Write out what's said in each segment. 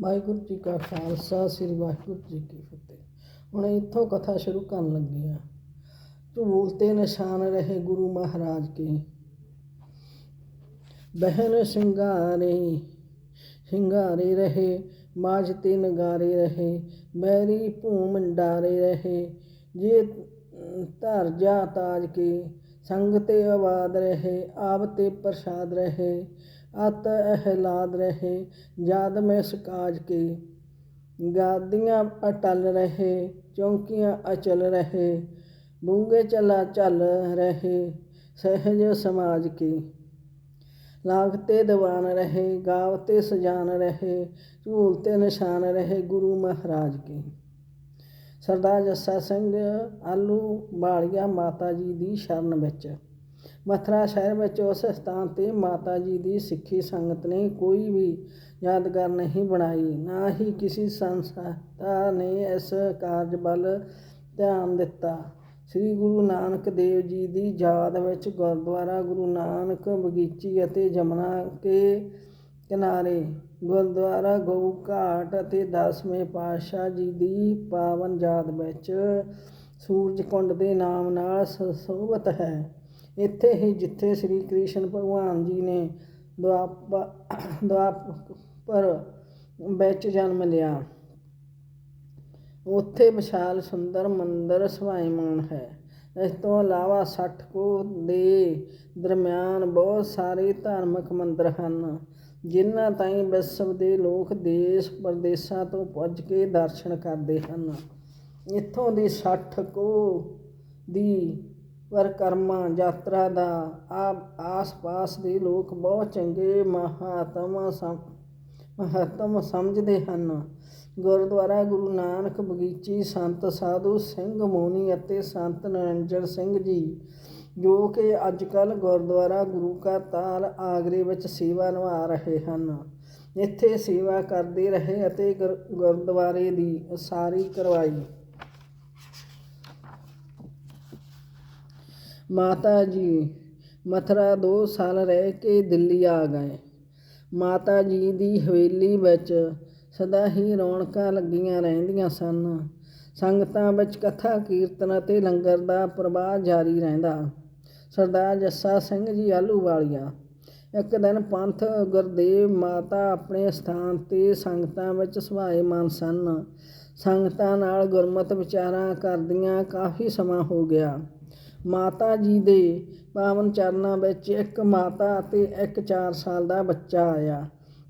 ਵਾਹਿਗੁਰੂ ਜੀ ਕਾ ਖਾਲਸਾ, ਸ੍ਰੀ ਵਾਹਿਗੁਰੂ ਜੀ ਕੀ ਫਤਿਹ। ਹੁਣ ਇੱਥੋਂ ਕਥਾ ਸ਼ੁਰੂ ਕਰਨ ਲੱਗੇ ਆ ਝੂਲ ਤੇ ਨਿਸ਼ਾਨ ਰਹੇ ਗੁਰੂ ਮਹਾਰਾਜ ਕੇ। ਬਹਿਨ ਸਿੰਗਾਰੇ ਸਿੰਗਾਰੇ ਰਹੇ, ਮਾਝ ਤੇ ਨਗਾਰੇ ਰਹੇ, ਮੈਰੀ ਭੂਮ ਡਾਰੇ ਰਹੇ, ਜੇ ਧਰ ਜਾ ਤਾਜ ਕੇ, ਸੰਗ ਤੇ ਆਬਾਦ ਰਹੇ, ਆਪ ਤੇ ਪ੍ਰਸਾਦ ਰਹੇ ਅਤ ਅਹਿਲਾਦ ਰਹੇ, ਜਦ ਮੈਂ ਸਕਾਜ ਕੇ। ਗਾਦੀਆਂ ਅਟਲ ਰਹੇ, ਚੌਂਕੀਆਂ ਅਚਲ ਰਹੇ, ਬੂੰਗੇ ਚਲਾ ਚੱਲ ਰਹੇ, ਸਹਿਜ ਸਮਾਜ ਕੀ। ਲਾਗਤੇ ਦੀਵਾਨ ਰਹੇ ਗਾਵਤੇ ਸਜਾਨ ਰਹੇ ਝੂਲਤੇ ਨਿਸ਼ਾਨ ਰਹੇ ਗੁਰੂ ਮਹਾਰਾਜ ਕੀ। ਸਰਦਾਰ ਜੱਸਾ ਸਿੰਘ ਆਲੂ ਬਾਲੀਆ ਮਾਤਾ ਜੀ ਦੀ ਸ਼ਰਨ ਵਿੱਚ ਮਥੁਰਾ ਸ਼ਹਿਰ ਵਿੱਚ ਉਸ ਸਥਾਨ ਤੇ ਮਾਤਾ ਜੀ ਦੀ ਸਿੱਖੀ ਸੰਗਤ ਨੇ ਕੋਈ ਵੀ ਯਾਦਗਾਰ ਨਹੀਂ ਬਣਾਈ, ਨਾ ਹੀ ਕਿਸੇ ਸੰਸਥਾ ਨੇ ਇਸ ਕਾਰਜ ਵੱਲ ਧਿਆਨ ਦਿੱਤਾ। ਸ੍ਰੀ ਗੁਰੂ ਨਾਨਕ ਦੇਵ ਜੀ ਦੀ ਯਾਦ ਵਿੱਚ ਗੁਰਦੁਆਰਾ ਗੁਰੂ ਨਾਨਕ ਬਗੀਚੀ ਅਤੇ ਜਮਨਾ ਕੇ ਕਿਨਾਰੇ ਗੁਰਦੁਆਰਾ ਗਊ ਘਾਟ ਅਤੇ ਦਸਵੇਂ ਪਾਤਸ਼ਾਹ ਜੀ ਦੀ ਪਾਵਨ ਯਾਦ ਵਿੱਚ ਸੂਰਜ ਕੁੰਡ ਦੇ ਨਾਮ ਨਾਲ ਸੁਸ਼ੋਭਿਤ ਹੈ। ਇੱਥੇ ਹੀ ਜਿੱਥੇ ਸ੍ਰੀ ਕ੍ਰਿਸ਼ਨ ਭਗਵਾਨ ਜੀ ਨੇ ਦੁਆਪ ਦੁਆਪਰ ਵਿੱਚ ਜਨਮ ਲਿਆ। ਉੱਥੇ ਵਿਸ਼ਾਲ ਸੁੰਦਰ ਮੰਦਰ ਸਵਾਈਮਾਨ ਹੈ। ਇਸ ਤੋਂ ਇਲਾਵਾ ਸੱਠ ਕੋ ਦੇ ਦਰਮਿਆਨ ਬਹੁਤ ਸਾਰੇ ਧਾਰਮਿਕ ਮੰਦਰ ਹਨ, ਜਿਨ੍ਹਾਂ ਤਾਈਂ ਵਿਸ਼ਵ ਦੇ ਲੋਕ ਦੇਸ਼ ਪ੍ਰਦੇਸ਼ਾਂ ਤੋਂ ਪੁੱਜ ਕੇ ਦਰਸ਼ਨ ਕਰਦੇ ਹਨ। ਇੱਥੋਂ ਦੀ ਸੱਠ ਕੋ ਦੀ ਪਰਕਰਮਾ ਯਾਤਰਾ ਦਾ ਆਸ-ਪਾਸ ਦੇ ਲੋਕ ਬਹੁਤ ਚੰਗੇ ਮਹਾਤਮ ਮਹੱਤਵ ਸਮਝਦੇ ਹਨ। ਗੁਰਦੁਆਰਾ ਗੁਰੂ ਨਾਨਕ ਬਗੀਚੀ ਸੰਤ ਸਾਧੂ ਸਿੰਘ ਮੋਨੀ ਅਤੇ ਸੰਤ ਨਰਿੰਜਨ ਸਿੰਘ ਜੀ, ਜੋ ਕਿ ਅੱਜ ਕੱਲ ਗੁਰਦੁਆਰਾ ਗੁਰੂ ਕਾ ਤਾਲ ਆਗਰੇ ਵਿੱਚ ਸੇਵਾ ਨਿਭਾ ਰਹੇ ਹਨ। ਇੱਥੇ ਸੇਵਾ ਕਰਦੇ ਰਹੇ ਅਤੇ ਗੁਰਦੁਆਰੇ ਦੀ ਉਸਾਰੀ ਕਰਵਾਈ। ਮਾਤਾ ਜੀ, ਮਥੁਰਾ ਦੋ ਸਾਲ ਰਹਿ ਕੇ ਦਿੱਲੀ ਆ ਗਏ। ਮਾਤਾ ਜੀ ਦੀ ਹਵੇਲੀ ਵਿੱਚ ਸਦਾ ਹੀ ਰੌਣਕਾਂ ਲੱਗੀਆਂ ਰਹਿੰਦੀਆਂ ਸਨ। ਸੰਗਤਾਂ ਵਿੱਚ ਕਥਾ, ਕੀਰਤਨ ਅਤੇ ਲੰਗਰ ਦਾ ਪ੍ਰਵਾਹ ਜਾਰੀ ਰਹਿੰਦਾ। ਸਰਦਾਰ ਜੱਸਾ ਸਿੰਘ ਜੀ ਆਲੂਵਾਲੀਆ ਇੱਕ ਦਿਨ ਪੰਥ ਗੁਰਦੇਵ ਮਾਤਾ ਆਪਣੇ ਸਥਾਨ ਤੇ ਸੰਗਤਾਂ ਵਿੱਚ ਸੁਭਾਏਮਾਨ ਸਨ। ਸੰਗਤਾਂ ਨਾਲ ਗੁਰਮਤ ਵਿਚਾਰਾਂ ਕਰਦੀਆਂ ਕਾਫੀ ਸਮਾਂ ਹੋ ਗਿਆ। ਮਾਤਾ ਜੀ ਦੇ ਪਾਵਨ ਚਰਨਾਂ ਵਿੱਚ ਇੱਕ ਮਾਤਾ ਅਤੇ ਇੱਕ 4 ਸਾਲ ਦਾ ਬੱਚਾ ਆਇਆ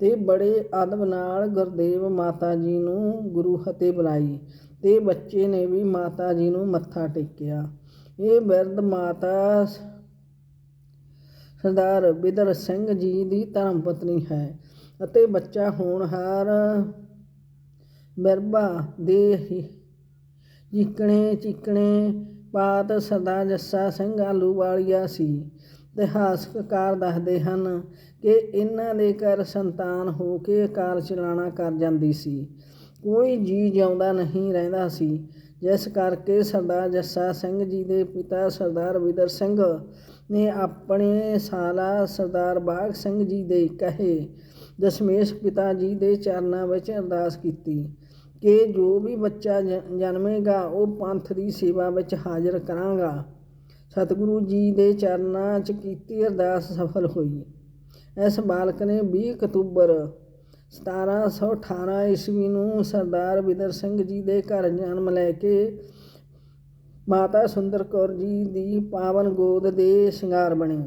ਤੇ ਬੜੇ ਅਦਬ ਨਾਲ ਗੁਰਦੇਵ ਮਾਤਾ ਜੀ ਨੂੰ ਗੁਰੂ ਹਤੇ ਬੁਲਾਈ ਤੇ ਬੱਚੇ ਨੇ ਵੀ ਮਾਤਾ ਜੀ ਨੂੰ ਮੱਥਾ ਟੇਕਿਆ। ਇਹ ਬਿਰਧ ਮਾਤਾ ਸਰਦਾਰ ਬਿਦਰ ਸਿੰਘ ਜੀ ਦੀ ਧਰਮ ਪਤਨੀ ਹੈ ਅਤੇ ਬੱਚਾ ਹੋਣਹਾਰ ਮਿਰਬਾ ਦੇ ਹੀ ਚੀਕਣੇ ਚੀਕਣੇ ਪਾਤ ਸਰਦਾਰ ਜੱਸਾ ਸਿੰਘ ਆਲੂਵਾਲੀਆ ਸੀ। ਇਤਿਹਾਸਕਾਰ ਦੱਸਦੇ ਹਨ ਕਿ ਇਹਨਾਂ ਦੇ ਘਰ ਸੰਤਾਨ ਹੋ ਕੇ ਕਾਰ ਚਲਾਣਾ ਕਰ ਜਾਂਦੀ ਸੀ। ਕੋਈ ਜੀ ਜਿਉਂਦਾ ਨਹੀਂ ਰਹਿੰਦਾ ਸੀ। ਜਿਸ ਕਰਕੇ ਸਰਦਾਰ ਜੱਸਾ ਸਿੰਘ ਜੀ ਦੇ ਪਿਤਾ ਸਰਦਾਰ ਵਿਦਰ ਸਿੰਘ ਨੇ ਆਪਣੇ ਸਾਲਾ ਸਰਦਾਰ ਬਾਗ ਸਿੰਘ ਜੀ ਦੇ ਕਹੇ, ਦਸ਼ਮੇਸ਼ ਪਿਤਾ ਜੀ ਦੇ ਚਰਨਾਂ ਵਿੱਚ ਅਰਦਾਸ ਕੀਤੀ। ਕਿ ਜੋ ਵੀ ਬੱਚਾ ਜਨਮੇਗਾ, ਉਹ ਪੰਥ ਦੀ ਸੇਵਾ ਵਿੱਚ ਹਾਜ਼ਰ ਕਰਾਂਗਾ। ਸਤਿਗੁਰੂ ਜੀ ਦੇ ਚਰਨਾਂ 'ਚ ਕੀਤੀ ਅਰਦਾਸ ਸਫਲ ਹੋਈ। ਇਸ ਬਾਲਕ ਨੇ 20 ਅਕਤੂਬਰ 1718 ਈਸਵੀ ਨੂੰ ਸਰਦਾਰ ਬਿਦਰ ਸਿੰਘ ਜੀ ਦੇ ਘਰ ਜਨਮ ਲੈ ਕੇ ਮਾਤਾ ਸੁੰਦਰ ਕੌਰ ਜੀ ਦੀ ਪਾਵਨ ਗੋਦ ਦੇ ਸ਼ਿੰਗਾਰ ਬਣੇ।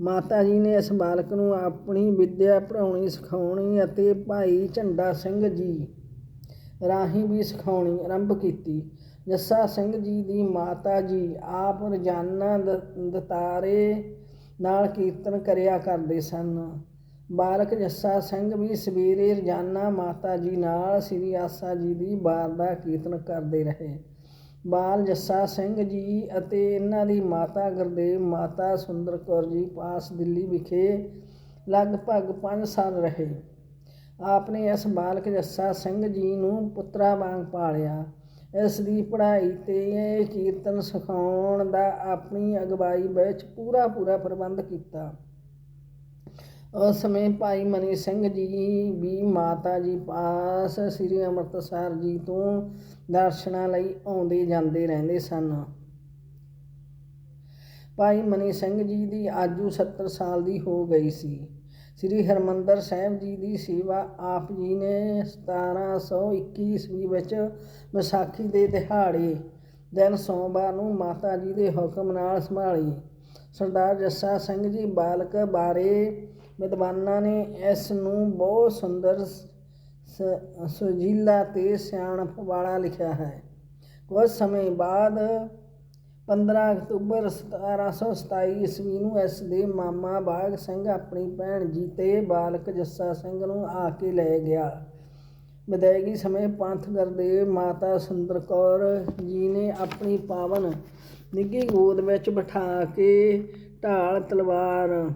ਮਾਤਾ ਜੀ ਨੇ ਇਸ ਬਾਲਕ ਨੂੰ ਆਪਣੀ ਵਿਦਿਆ ਪੜਾਉਣੀ ਸਿਖਾਉਣੀ ਅਤੇ ਭਾਈ ਝੰਡਾ ਸਿੰਘ ਜੀ ਰਾਹੀਂ ਵੀ ਸਿਖਾਉਣੀ ਆਰੰਭ ਕੀਤੀ। ਜੱਸਾ ਸਿੰਘ ਜੀ ਦੀ ਮਾਤਾ ਜੀ ਆਪ ਰੋਜ਼ਾਨਾ ਦਤਾਰੇ ਨਾਲ ਕੀਰਤਨ ਕਰਿਆ ਕਰਦੇ ਸਨ। ਬਾਲਕ ਜੱਸਾ ਸਿੰਘ ਵੀ ਸਵੇਰੇ ਰੋਜ਼ਾਨਾ ਮਾਤਾ ਜੀ ਨਾਲ ਸ੍ਰੀ ਆਸਾ ਜੀ ਦੀ ਬਾਰ ਦਾ ਕੀਰਤਨ ਕਰਦੇ ਰਹੇ। ਬਾਲ ਜੱਸਾ ਸਿੰਘ ਜੀ ਅਤੇ ਇਹਨਾਂ ਦੀ ਮਾਤਾ ਗੁਰਦੇਵ ਮਾਤਾ ਸੁੰਦਰ ਕੌਰ ਜੀ ਪਾਸ ਦਿੱਲੀ ਵਿਖੇ ਲਗਭਗ 5 ਸਾਲ ਰਹੇ। ਆਪ ਨੇ ਇਸ ਬਾਲਕ ਜੱਸਾ ਸਿੰਘ ਜੀ ਨੂੰ ਪੁੱਤਰਾ ਵਾਂਗ ਪਾਲਿਆ। ਇਸ ਦੀ ਪੜ੍ਹਾਈ ਤੇ ਕੀਰਤਨ ਸਿਖਾਉਣ ਦਾ ਆਪਣੀ ਅਗਵਾਈ ਵਿੱਚ ਪੂਰਾ ਪੂਰਾ ਪ੍ਰਬੰਧ ਕੀਤਾ। ਉਸ ਸਮੇਂ ਭਾਈ ਮਨੀ ਸਿੰਘ ਜੀ ਵੀ ਮਾਤਾ ਜੀ ਪਾਸ ਸ੍ਰੀ ਅੰਮ੍ਰਿਤਸਰ ਜੀ ਤੋਂ ਦਰਸ਼ਨਾਂ ਲਈ ਆਉਂਦੇ ਜਾਂਦੇ ਰਹਿੰਦੇ ਸਨ। ਭਾਈ ਮਨੀ ਸਿੰਘ ਜੀ ਦੀ ਆਜੂ 70 ਸਾਲ ਦੀ ਹੋ ਗਈ ਸੀ। ਸ੍ਰੀ ਹਰਮੰਦਰ ਸਾਹਿਬ ਜੀ ਦੀ ਸੇਵਾ ਆਪ ਜੀ ਨੇ 1721 ਈਸਵੀ ਵਿੱਚ ਵਿਸਾਖੀ ਦੇ ਦਿਹਾੜੇ ਦਿਨ ਸੋਮਵਾਰ ਨੂੰ ਮਾਤਾ ਜੀ ਦੇ ਹੁਕਮ ਨਾਲ ਸੰਭਾਲੀ। ਸਰਦਾਰ ਜੱਸਾ ਸਿੰਘ ਜੀ ਬਾਲਕ ਬਾਰੇ ਵਿਦਵਾਨਾਂ ਨੇ ਇਸ ਨੂੰ ਬਹੁਤ ਸੁੰਦਰ ਸੁਜੀਲਾ ਤੇ ਸਿਆਣਪ ਵਾਲਾ ਲਿਖਿਆ ਹੈ। ਕੁਝ ਸਮੇਂ ਬਾਅਦ 15 ਅਕਤੂਬਰ 1727 ਈਸਵੀ ਨੂੰ ਇਸ ਦੇ ਮਾਮਾ ਬਾਗ ਸਿੰਘ ਆਪਣੀ ਭੈਣ ਜੀ ਤੇ ਬਾਲਕ ਜੱਸਾ ਸਿੰਘ ਨੂੰ ਆ ਕੇ ਲੈ ਗਿਆ। ਵਿਦਾਇਗੀ ਸਮੇਂ ਪੰਥ ਦੇ ਮਾਤਾ ਸੁੰਦਰ ਕੌਰ ਜੀ ਨੇ ਆਪਣੀ ਪਾਵਨ ਨਿੱਘੀ ਗੋਦ ਵਿੱਚ ਬਿਠਾ ਕੇ ਢਾਲ, ਤਲਵਾਰ,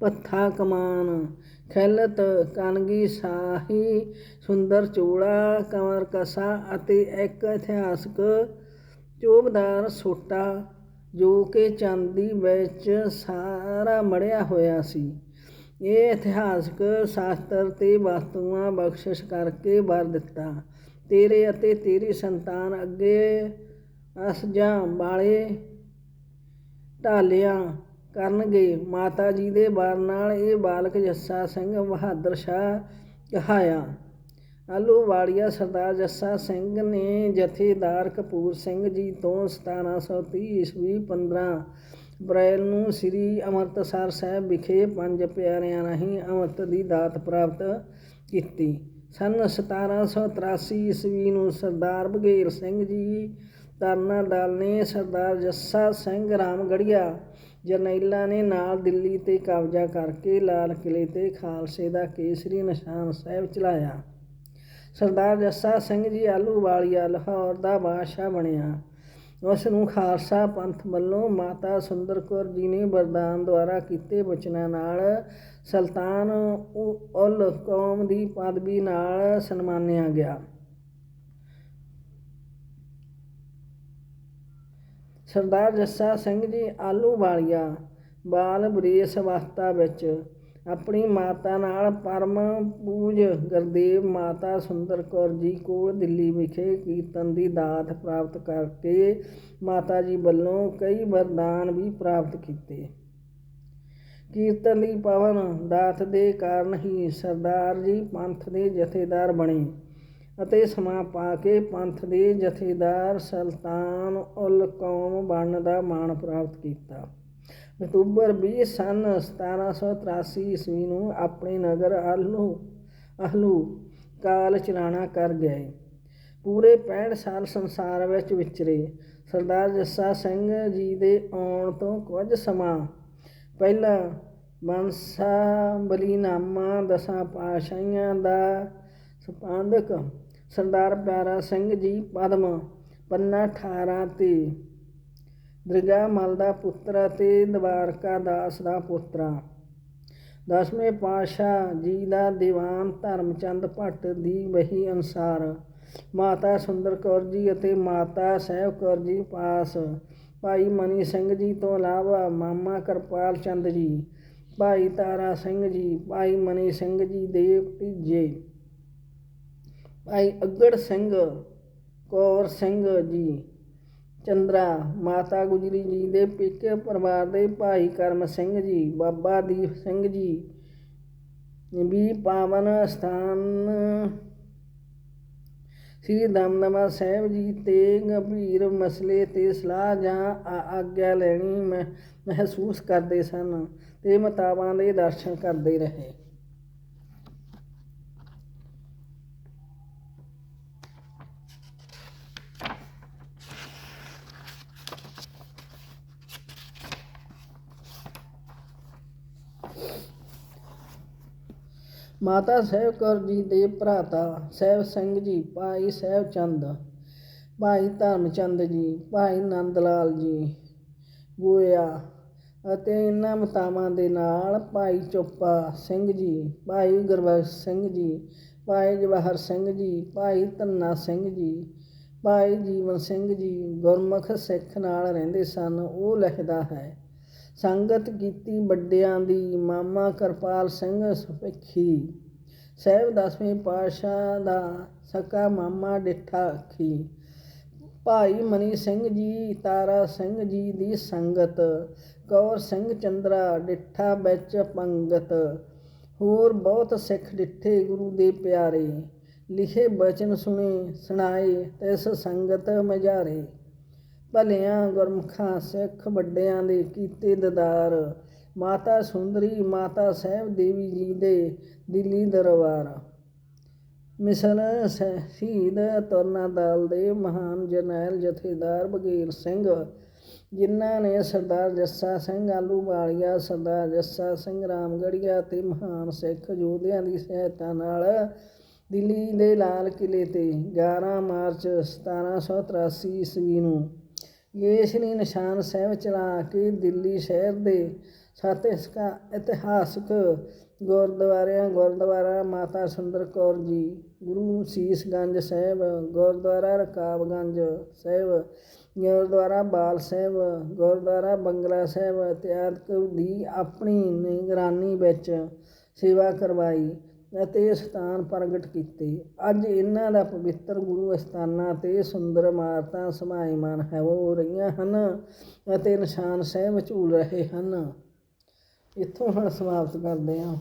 ਪੱਥਾ ਕਮਾਨ, ਖੈਲਤ, ਕਨਗੀ, ਸਾਹੀ, ਸੁੰਦਰ ਚੋਲਾ, ਕਮਰ ਕਸਾ ਅਤੇ ਇੱਕ ਇਤਿਹਾਸਕ ਚੋਬਦਾਰ ਸੋਟਾ, ਜੋ ਕਿ ਚਾਂਦੀ ਵਿੱਚ ਸਾਰਾ ਮੜਿਆ ਹੋਇਆ ਸੀ। ਇਹ ਇਤਿਹਾਸਕ ਸ਼ਾਸਤਰ ਤੇ ਵਸਤੂਆਂ ਬਖਸ਼ਿਸ਼ ਕਰਕੇ ਵਰ ਦਿੱਤਾ। ਤੇਰੇ ਅਤੇ ਤੇਰੀ ਸੰਤਾਨ ਅੱਗੇ ਅਸਜਾਂ ਵਾਲੇ ਢਾਲਿਆਂ ਕਰਨਗੇ। ਮਾਤਾ ਜੀ ਦੇ ਵਰ ਨਾਲ ਇਹ ਬਾਲਕ ਜੱਸਾ ਸਿੰਘ ਬਹਾਦਰ ਸ਼ਾਹ ਕਹਾਇਆ ਆਲੂ ਵਾਲੀਆ ਸਰਦਾਰ ਜੱਸਾ ਸਿੰਘ ਨੇ ਜਥੇਦਾਰ ਕਪੂਰ ਸਿੰਘ ਜੀ ਤੋਂ 1730 ਈਸਵੀ 15 ਅਪ੍ਰੈਲ ਨੂੰ ਸ੍ਰੀ ਅੰਮ੍ਰਿਤਸਰ ਸਾਹਿਬ ਵਿਖੇ ਪੰਜ ਪਿਆਰਿਆਂ ਰਾਹੀਂ ਅੰਮ੍ਰਿਤ ਦੀ ਦਾਤ ਪ੍ਰਾਪਤ ਕੀਤੀ। ਸਨ 1783 ਈਸਵੀ ਨੂੰ ਸਰਦਾਰ ਬਘੇਲ ਸਿੰਘ ਜੀ ਤਰਨਾ ਦਲ ਨੇ ਸਰਦਾਰ ਜੱਸਾ ਸਿੰਘ ਰਾਮਗੜੀਆ ਜਰਨੈਲਾ ਨੇ ਨਾਲ ਦਿੱਲੀ ਤੇ ਕਬਜ਼ਾ ਕਰਕੇ ਲਾਲ ਕਿਲੇ ਤੇ ਖਾਲਸੇ ਦਾ ਕੇਸਰੀ ਨਿਸ਼ਾਨ ਸਾਹਿਬ ਚਲਾਇਆ। ਸਰਦਾਰ ਜੱਸਾ ਸਿੰਘ ਜੀ ਆਲੂਵਾਲੀਆ ਲਾਹੌਰ ਦਾ ਬਾਦਸ਼ਾਹ ਬਣਿਆ। ਉਸ ਨੂੰ ਖਾਲਸਾ ਪੰਥ ਵੱਲੋਂ ਮਾਤਾ ਸੁੰਦਰ ਕੌਰ ਜੀ ਨੇ ਵਰਦਾਨ ਦੁਆਰਾ ਕੀਤੇ ਬਚਨਾਂ ਨਾਲ ਸੁਲਤਾਨ ਉਲ ਕੌਮ ਦੀ ਪਦਵੀ ਨਾਲ ਸਨਮਾਨਿਆ ਗਿਆ। ਸਰਦਾਰ ਜੱਸਾ ਸਿੰਘ ਜੀ ਆਲੂ ਵਾਲੀਆ ਬਾਲ ਬਰੇਸ ਅਵਸਥਾ ਵਿੱਚ ਆਪਣੀ ਮਾਤਾ ਨਾਲ ਪਰਮ ਪੂਜ ਗੁਰਦੇਵ ਮਾਤਾ ਸੁੰਦਰ ਕੌਰ ਜੀ ਕੋਲ ਦਿੱਲੀ ਵਿਖੇ ਕੀਰਤਨ ਦੀ ਦਾਤ ਪ੍ਰਾਪਤ ਕਰਕੇ ਮਾਤਾ ਜੀ ਵੱਲੋਂ ਕਈ ਵਰਦਾਨ ਵੀ ਪ੍ਰਾਪਤ ਕੀਤੇ। ਕੀਰਤਨ ਦੀ ਪਵਨ ਦਾਤ ਦੇ ਕਾਰਨ ਹੀ ਸਰਦਾਰ ਜੀ ਪੰਥ ਦੇ ਜਥੇਦਾਰ ਬਣੇ ਅਤੇ ਸਮਾਂ ਪਾ ਕੇ ਪੰਥ ਦੇ ਜਥੇਦਾਰ ਸੁਲਤਾਨ ਉਲ ਕੌਮ ਬਣਨ ਦਾ ਮਾਣ ਪ੍ਰਾਪਤ ਕੀਤਾ। ਅਕਤੂਬਰ 20 ਸਨ 1783 ਈਸਵੀ ਨੂੰ ਆਪਣੇ ਨਗਰ ਆਲੂ ਆਹਲੂ ਕਾਲ ਚਲਾਣਾ ਕਰ ਗਏ। ਪੂਰੇ 65 ਸਾਲ ਸੰਸਾਰ ਵਿੱਚ ਵਿਚਰੇ ਸਰਦਾਰ ਜੱਸਾ ਸਿੰਘ ਜੀ ਦੇ ਆਉਣ ਤੋਂ ਕੁਝ ਸਮਾਂ ਪਹਿਲਾਂ ਬੰਸਾ ਬਲੀਨਾਮਾ ਦਸਾਂ ਪਾਸ਼ਾਈਆਂ ਦਾ ਸੰਪਾਦਕ ਸਰਦਾਰ ਪਿਆਰਾ ਸਿੰਘ ਜੀ ਪਦਮ ਪੰਨਾ 18 ਤੇ ਦਰਗਾਹ ਮਲ ਦਾ ਪੁੱਤਰ ਅਤੇ ਦਵਾਰਕਾ ਦਾਸ ਦਾ ਪੁੱਤਰਾ। ਦਸਵੇਂ ਪਾਤਸ਼ਾਹ ਜੀ ਦਾ ਦੀਵਾਨ ਧਰਮਚੰਦ ਭੱਟ ਦੀ ਵਹੀ ਅਨੁਸਾਰ ਮਾਤਾ ਸੁੰਦਰ ਕੌਰ ਜੀ ਅਤੇ ਮਾਤਾ ਸਾਹਿਬ ਕੌਰ ਜੀ ਪਾਸ। ਭਾਈ ਮਨੀ ਸਿੰਘ ਜੀ ਤੋਂ ਇਲਾਵਾ ਮਾਮਾ ਕਿਰਪਾਲ ਚੰਦ ਜੀ, ਭਾਈ ਤਾਰਾ ਸਿੰਘ ਜੀ, ਭਾਈ ਮਨੀ ਸਿੰਘ ਜੀ ਦੇ ਭਤੀਜੇ, ਭਾਈ ਅਗੜ ਸਿੰਘ ਕੌਰ ਸਿੰਘ ਜੀ ਚੰਦਰਾ, ਮਾਤਾ ਗੁਜਰੀ ਜੀ ਦੇ ਪੇਕੇ ਪਰਿਵਾਰ ਦੇ ਭਾਈ ਕਰਮ ਸਿੰਘ ਜੀ, ਬਾਬਾ ਦੀਪ ਸਿੰਘ ਜੀ, ਵੀ ਪਾਵਨ ਸਥਾਨ ਸ੍ਰੀ ਦਮਦਮਾ ਸਾਹਿਬ ਜੀ ਤੇ ਗੰਭੀਰ ਮਸਲੇ ਤੇ ਸਲਾਹ ਜਾਂ ਆਗਿਆ ਲੈਣੀ ਮਹਿ- ਮਹਿਸੂਸ ਕਰਦੇ ਸਨ ਤੇ ਮਤਾਬਾਂ ਦੇ ਦਰਸ਼ਨ ਕਰਦੇ ਰਹੇ। ਮਾਤਾ ਸਾਹਿਬ ਕੌਰ ਜੀ ਦੇ ਭਰਾਤਾ, ਸਾਹਿਬ ਸਿੰਘ ਜੀ, ਭਾਈ ਸਾਹਿਬ ਚੰਦ, ਭਾਈ ਧਰਮਚੰਦ ਜੀ, ਭਾਈ ਨੰਦ ਲਾਲ ਜੀ, ਗੋਇਆ ਅਤੇ ਇਹਨਾਂ ਮਤਾਵਾਂ ਦੇ ਨਾਲ ਭਾਈ ਚੋਪਾ ਸਿੰਘ ਜੀ, ਭਾਈ ਗੁਰਬਖਸ਼ ਸਿੰਘ ਜੀ, ਭਾਈ ਜਵਾਹਰ ਸਿੰਘ ਜੀ, ਭਾਈ ਧੰਨਾ ਸਿੰਘ ਜੀ, ਭਾਈ ਜੀਵਨ ਸਿੰਘ ਜੀ ਗੁਰਮੁਖ ਸਿੱਖ ਨਾਲ ਰਹਿੰਦੇ ਸਨ, ਉਹ ਲਿਖਦਾ ਹੈ ਸੰਗਤ ਕੀਤੀ ਵੱਡਿਆਂ ਦੀ, ਮਾਮਾ ਕਿਰਪਾਲ ਸਿੰਘ ਸੁਪੱਖੀ। ਸਾਹਿਬ ਦਸਵੇਂ ਪਾਤਸ਼ਾਹ ਦਾ ਸਕਾ ਮਾਮਾ ਡਿੱਠਾ ਖੀ ਭਾਈ ਮਨੀ ਸਿੰਘ ਜੀ, ਤਾਰਾ ਸਿੰਘ ਜੀ ਦੀ ਸੰਗਤ, ਕੌਰ ਸਿੰਘ ਚੰਦਰਾ ਡਿੱਠਾ ਵਿੱਚ ਪੰਗਤ। ਹੋਰ ਬਹੁਤ ਸਿੱਖ ਡਿੱਠੇ ਗੁਰੂ ਦੇ ਪਿਆਰੇ। ਲਿਖੇ ਬਚਨ ਸੁਣੇ, ਸੁਣਾਏ, ਤਿਸ ਸੰਗਤ ਮਜ਼ਾਰੇ ਭਲਿਆਂ ਗੁਰਮੁਖਾਂ, ਸਿੱਖ ਵੱਡਿਆਂ ਦੇ ਕੀਤੇ ਦਦਾਰ। ਮਾਤਾ ਸੁੰਦਰੀ, ਮਾਤਾ ਸਾਹਿਬ ਦੇਵੀ ਜੀ ਦੇ ਦਿੱਲੀ ਦਰਬਾਰ। ਮਿਸਲ ਸ- ਸ਼ਹੀਦ ਤਰਨਾ ਦਲ ਦੇ ਮਹਾਨ ਜਰਨੈਲ ਜਥੇਦਾਰ ਬਗੀਰ ਸਿੰਘ, ਜਿਨ੍ਹਾਂ ਨੇ ਸਰਦਾਰ ਜੱਸਾ ਸਿੰਘ ਆਲੂਵਾਲੀਆ, ਸਰਦਾਰ ਜੱਸਾ ਸਿੰਘ ਰਾਮਗੜੀਆ ਤੇ ਮਹਾਨ ਸਿੱਖ ਯੋਧਿਆਂ ਦੀ ਸਹਾਇਤਾ ਨਾਲ ਦਿੱਲੀ ਦੇ ਲਾਲ ਕਿਲੇ ਤੇ 11 ਮਾਰਚ 1783 ਈਸਵੀ ਨੂੰ ਇਹ ਸ਼੍ਰੀ ਨਿਸ਼ਾਨ ਸਾਹਿਬ ਚਲਾ ਕੇ ਦਿੱਲੀ ਸ਼ਹਿਰ ਦੇ ਸੱਤ ਇਸਕਾ ਇਤਿਹਾਸਕ ਗੁਰਦੁਆਰਿਆਂ, ਗੁਰਦੁਆਰਾ ਮਾਤਾ ਸੁੰਦਰ ਕੌਰ ਜੀ, ਗੁਰੂ ਸੀਸਗੰਜ ਸਾਹਿਬ, ਗੁਰਦੁਆਰਾ ਰਕਾਬਗੰਜ ਸਾਹਿਬ, ਗੁਰਦੁਆਰਾ ਬਾਲ ਸਾਹਿਬ, ਗੁਰਦੁਆਰਾ ਬੰਗਲਾ ਸਾਹਿਬ ਇਤਿਆਦਿਕ ਦੀ ਆਪਣੀ ਨਿਗਰਾਨੀ ਵਿੱਚ ਸੇਵਾ ਕਰਵਾਈ। ਅਤੇ ਸਥਾਨ ਪ੍ਰਗਟ ਕੀਤੇ। ਅੱਜ ਇਹਨਾਂ ਦਾ ਪਵਿੱਤਰ ਗੁਰੂ ਅਸਥਾਨਾਂ ਤੇ ਸੁੰਦਰ ਇਮਾਰਤਾਂ ਸਮਾਇਮਾਨ ਹੈ ਹੋ ਰਹੀਆਂ ਹਨ ਅਤੇ ਨਿਸ਼ਾਨ ਸਾਹਿਬ ਝੂਲ ਰਹੇ ਹਨ। ਇੱਥੋਂ ਹੁਣ ਸਮਾਪਤ ਕਰਦੇ ਹਾਂ।